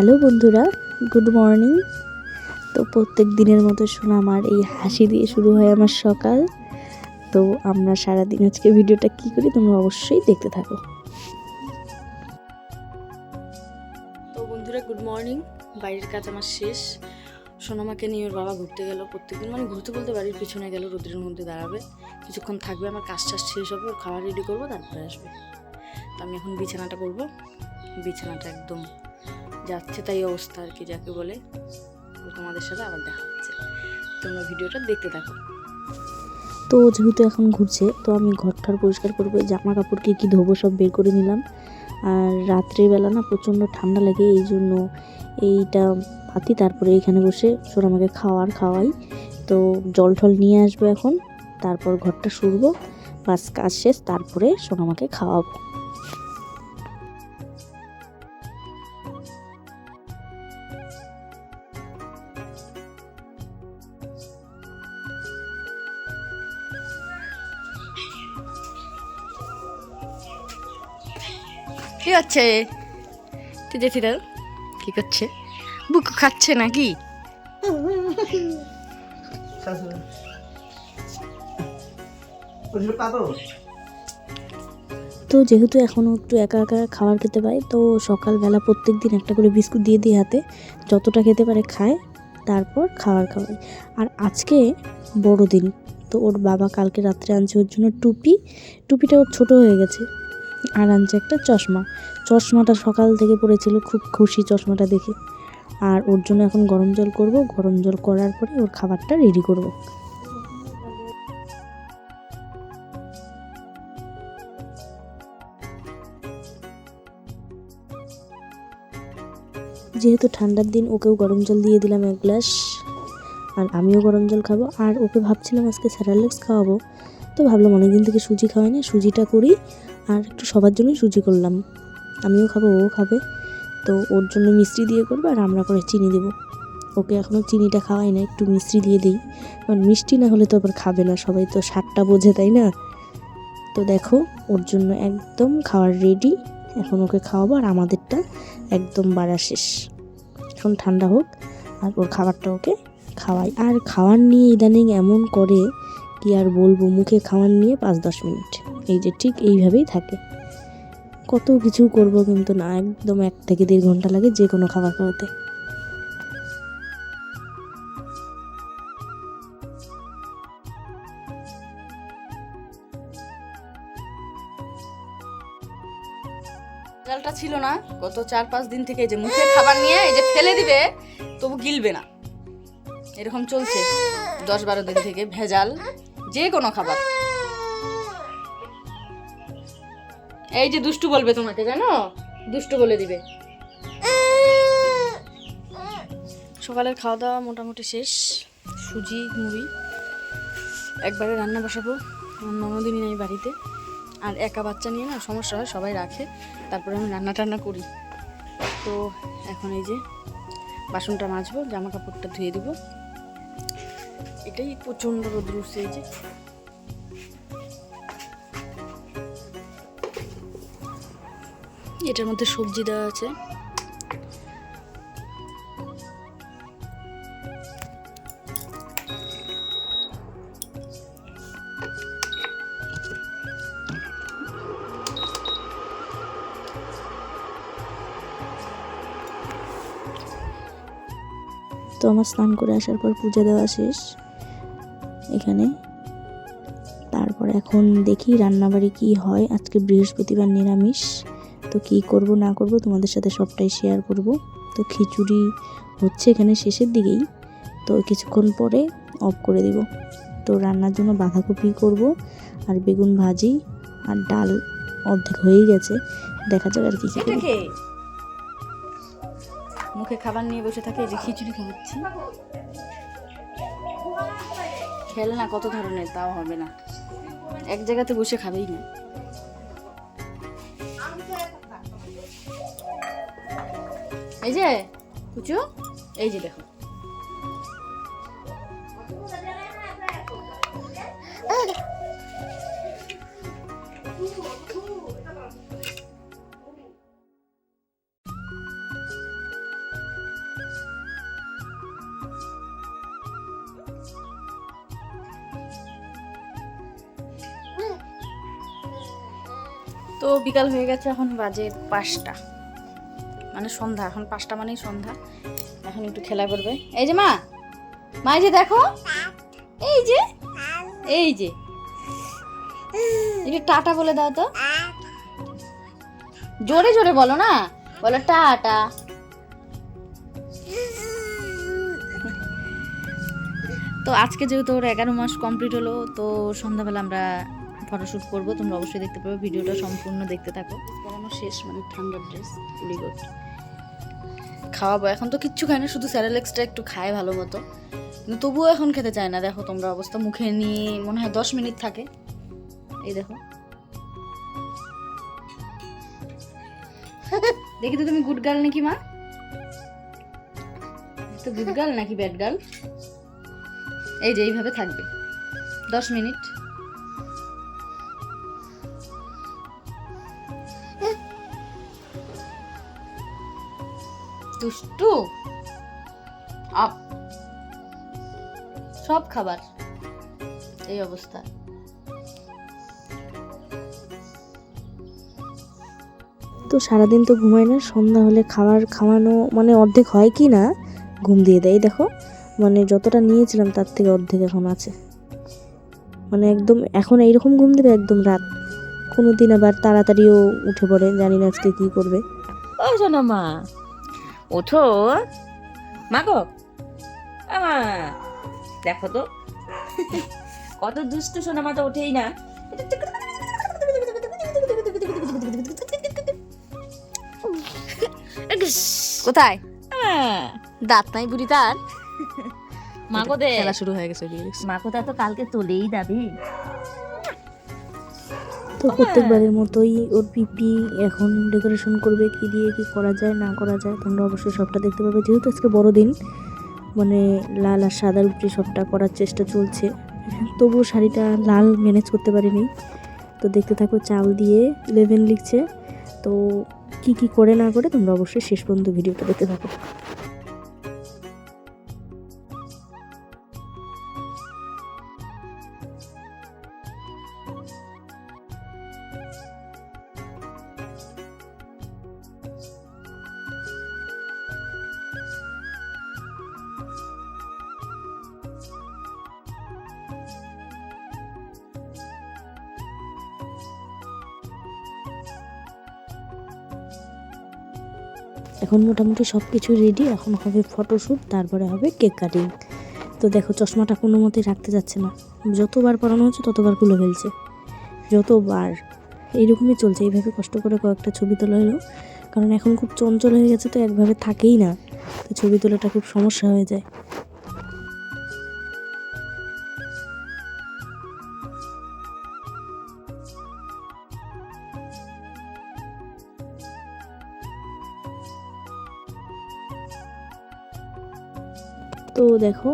Hello বন্ধুরা, good morning. তো প্রত্যেক দিনের মতো শোনা, আমার এই হাসি দিয়ে শুরু হয় আমার সকাল। তো আমরা সারাদিন আজকে ভিডিওটা কি করি তোমরা অবশ্যই দেখতে থাকো। তো বন্ধুরা, গুড মর্নিং। বাড়ির কাজ আমার শেষ। সোনামাকে নিয়ে ওর বাবা ঘুরতে গেল প্রত্যেকদিন। মানে ঘুরতে বলতে বাড়ির পিছনে গেল, রোদ্রের মধ্যে দাঁড়াবে। কিছুক্ষণ থাকবে, আমার কাজ টাজ শেষ হবে, ওর খাবার রেডি করব, তারপরে আসবে। তো আমি এখন বিছানাটা করব বিছানাটা একদম যাচ্ছে তাই অবস্থা আর কি, যাকে বলে তোমাদের সাথে আবার দেখা হচ্ছে। তোমরা ভিডিওটা দেখতে থাকো। তো যেহেতু এখন ঘুরছে, তো আমি ঘরটার পরিষ্কার করব জামা কাপড় কি কী ধোবো সব বের করে নিলাম। আর রাত্রিবেলা না প্রচণ্ড ঠান্ডা লাগে, এই জন্য এইটা পাতি তারপরে এখানে বসে সোনামাকে খাওয়ার খাওয়াই। তো জল টল নিয়ে আসব এখন, তারপর ঘরটা সরবো, বাস কাজ শেষ, তারপরে সোনামাকে খাওয়াবো। দাও। কি করছে? বুক খাচ্ছে নাকি? তো যেহেতু এখনও একটু একা একা খাবার খেতে পায় তো সকালবেলা প্রত্যেক দিন একটা করে বিস্কুট দিয়ে দিই হাতে যতটা খেতে পারে খায় তারপর খাবার খাওয়াই। আর আজকে বড়দিন তো ওর বাবা কালকে রাত্রে আনছে ওর জন্য টুপি। টুপিটা ওর ছোট হয়ে গেছে। আর আনছে একটা চশমা। চশমাটা সকাল থেকে পড়েছিল খুব খুশি চশমাটা দেখে। আর ওর জন্য এখন গরম জল করব। গরম জল করার পরে ওর খাবারটা রেডি করব। যেহেতু ঠান্ডার দিন, ওকেও গরম জল দিয়ে দিলাম এক গ্লাস। আর আমিও গরম জল খাব। আর ওকে ভাবছিলাম আজকে স্যারালেক্স খাওয়াবো। তো ভাবলাম অনেকদিন থেকে সুজি খাওয়াই না। সুজিটা করি আর একটু সবার জন্যই সুজি করলাম। আমিও খাব, ও খাবে। তো ওর জন্য মিষ্টি দিয়ে করব আর আমরা করে চিনি দেবো। ওকে এখনও চিনিটা খাওয়াই না, একটু মিষ্টি দিয়ে দিই। কারণ মিষ্টি না হলে তো আবার খাবে না, সবাই তো স্বাদটা বোঝে, তাই না? তো দেখো, ওর জন্য একদম খাওয়ার রেডি এখন ওকে খাওয়াবো আর আমাদেরটা একদম বাড়া শেষ। এখন ঠান্ডা হোক আর ওর খাবারটা ওকে খাওয়াই। আর খাওয়ার নিয়ে ইদানিং এমন করে কি আর বলব, মুখে খাওয়ার নিয়ে পাঁচ দশ মিনিট। এই যে ঠিক এইভাবেই থাকে। কত কিছু করব কিন্তু না, একদম এক থেকে দেড় ঘণ্টা লাগে যে কোনো খাবার খাওয়াতে। ভেজালটা ছিল না, গত চার পাঁচ দিন থেকে যে মুখে খাবার নিয়ে এই যে ফেলে দিবে, তবু গিলবে না। এরকম চলছে, দশ বারো দিন থেকে ভেজাল যে কোনো খাবার। এই যে দুষ্টু বলবে তোমাকে, জানো? দুষ্টু বলে দিবে। সকালের খাওয়া দাওয়া মোটামুটি শেষ। সুজি, মুড়ি। একবারে রান্না বসাবো। ননদিনী নেই বাড়িতে। আর একা বাচ্চা নিয়ে না সমস্যা হয়, সবাই রাখে। তারপরে আমি রান্না টান্না করি। তো এখন এই যে বাসনটা মাজবো জামা কাপড়টা ধুয়ে দেবো। এটাই প্রচণ্ড রোদ্র উঠছে এই যে। এটার মধ্যে সবজি দেওয়া আছে। তো আমার স্নান করে আসার পর পূজা দেওয়া শেষ এখানে। তারপর এখন দেখি রান্নাবাড়ি কি হয়। আজকে বৃহস্পতিবার নিরামিষ। তো কি করব না করব তোমাদের সাথে সবটাই শেয়ার করব। তো খিচুড়ি হচ্ছে এখানে শেষের দিকেই। তো কিছুক্ষণ পরে অফ করে দেব। তো রান্নার জন্য বাঁধাকপি করব আর বেগুন ভাজি আর ডাল অর্ধেক হয়েই গেছে। দেখা যাক আর কি মুখে খাবার নিয়ে বসে থাকে এই যে খিচুড়ি খাওয়াচ্ছি খেলে না কত ধরনের তাও হবে না। এক জায়গাতে বসে খাবেই না। এই যে কুচু এই যে দেখো। তো বিকাল হয়ে গেছে এখন বাজে পাঁচটা। মানে সন্ধ্যা, এখন পাঁচটা মানেই সন্ধ্যা। এখন একটু খেলা করবে। এই যে মা মা, এই যে দেখো। এই যে এই যে। একটু টাটা বলে দাও তো। জোরে জোরে বলো না। বলো টাটা। তো আজকে যেহেতু ওর এগারো মাস কমপ্লিট হলো, তো সন্ধ্যাবেলা আমরা ফটোশ্যুট করব। তোমরা অবশ্যই দেখতে পাবে, ভিডিওটা সম্পূর্ণ দেখতে থাকো। পড়ানো শেষ মানে ঠান্ডার ড্রেস গুড খাওয়াবো। এখন তো কিচ্ছু খায় না, শুধু স্যারেলেক্সটা একটু খায় ভালো মতো। কিন্তু তবুও এখন খেতে চায় না। দেখো, তোমরা অবস্থা মুখে নিয়ে মনে হয় দশ মিনিট থাকে। এই দেখো। দেখি তো তুমি গুড গার্ল নাকি মা? তো গুড গার্ল নাকি ব্যাড গার্ল এই যে, এইভাবে থাকবে। দশ মিনিট। দুষ্টু। আপ। সব খাবার। এই অবস্থা। তো সারাদিন তো ঘুমায় না সন্ধ্যা হলে খাবার খাওয়ানো মানে অর্ধেক হয় কি না? ঘুম দিয়ে দেয় দেখো। মানে যতটা নিয়েছিলাম তার থেকে অর্ধেক এখন আছে। মানে একদম এখন এইরকম ঘুম দেবে একদম রাত। কোনো দিন আবার তাড়াতাড়িও উঠে পড়ে জানি না আজকে কী করবে। ও শোনো মা ওঠো। মা গো আমা দেখো তো। কত দুষ্ট তো ওঠেই না। কোথায়? দাঁত নাই বুড়ি তার। মা গো দে। খেলা শুরু হয়ে গেছে মা কোথা তো কালকে তোলেই যাবে। তো প্রত্যেকবারের মতোই ওর পিপি এখন ডেকোরেশন করবে কি দিয়ে কি করা যায় না করা যায় তোমরা অবশ্যই সবটা দেখতে পাবে। যেহেতু আজকে বড়দিন মানে লাল আর সাদার উপরে সবটা করার চেষ্টা চলছে। তবুও শাড়িটা লাল ম্যানেজ করতে পারিনি। তো দেখতে থাকো চাল দিয়ে ইলেভেন লিখছে। তো কি কি করে না করে তোমরা অবশ্যই শেষ পর্যন্ত ভিডিওটা দেখতে থাকো। এখন মোটামুটি সব কিছু রেডি এখন হবে ফটোশ্যুট তারপরে হবে কেক কাটিং তো দেখো, চশমাটা কোনো মতেই রাখতে যাচ্ছে না। যতবার পরানো হচ্ছে, ততবার খুলে ফেলছে। যতবার। এইরকমই চলছে, এইভাবে কষ্ট করে কয়েকটা ছবি তোলা হলো। কারণ এখন খুব চঞ্চল হয়ে গেছে, তো একভাবে থাকেই না। তো ছবি তোলাটা খুব সমস্যা হয়ে যায়। তো দেখো,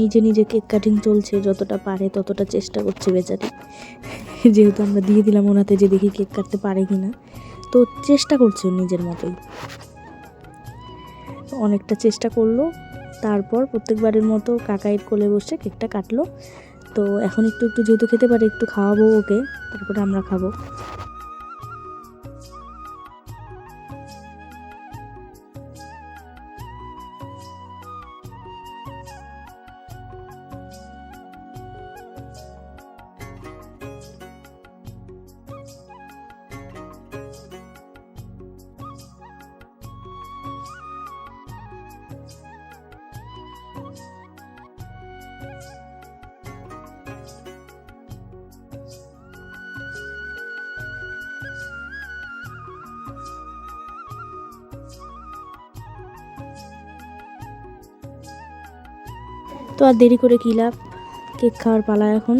নিজে নিজে কেক কাটিং চলছে, যতটা পারে ততটা চেষ্টা করছে বেচারি। যেহেতু আমরা দিয়ে দিলাম ওনাতে যে দেখি কেক কাটতে পারে কি না তো চেষ্টা করছে নিজের মতোই। অনেকটা চেষ্টা করল, তারপর প্রত্যেকবারের মতো কাকাইয়ের কোলে বসে কেকটা কাটলো। তো এখন একটু একটু যেহেতু খেতে পারে, একটু খাওয়াবো ওকে, তারপরে আমরা খাব। তো আর দেরি করে কী লাভ? কেক খাওয়ার পালা এখন।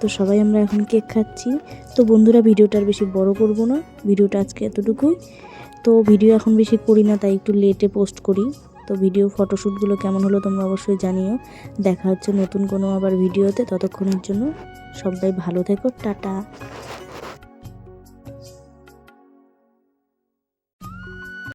তো সবাই আমরা এখন কেক খাচ্ছি। তো বন্ধুরা, ভিডিওটা আর বেশি বড় করব না। ভিডিওটা আজকে এতটুকুই। তো ভিডিও এখন বেশি করি না, তাই একটু লেটে পোস্ট করি। তো ভিডিও ফটোশ্যুটগুলো কেমন হলো তোমরা অবশ্যই জানিও। দেখা হচ্ছে নতুন কোনো আবার ভিডিওতে ততক্ষণের জন্য সবাই ভালো থেকো। টাটা।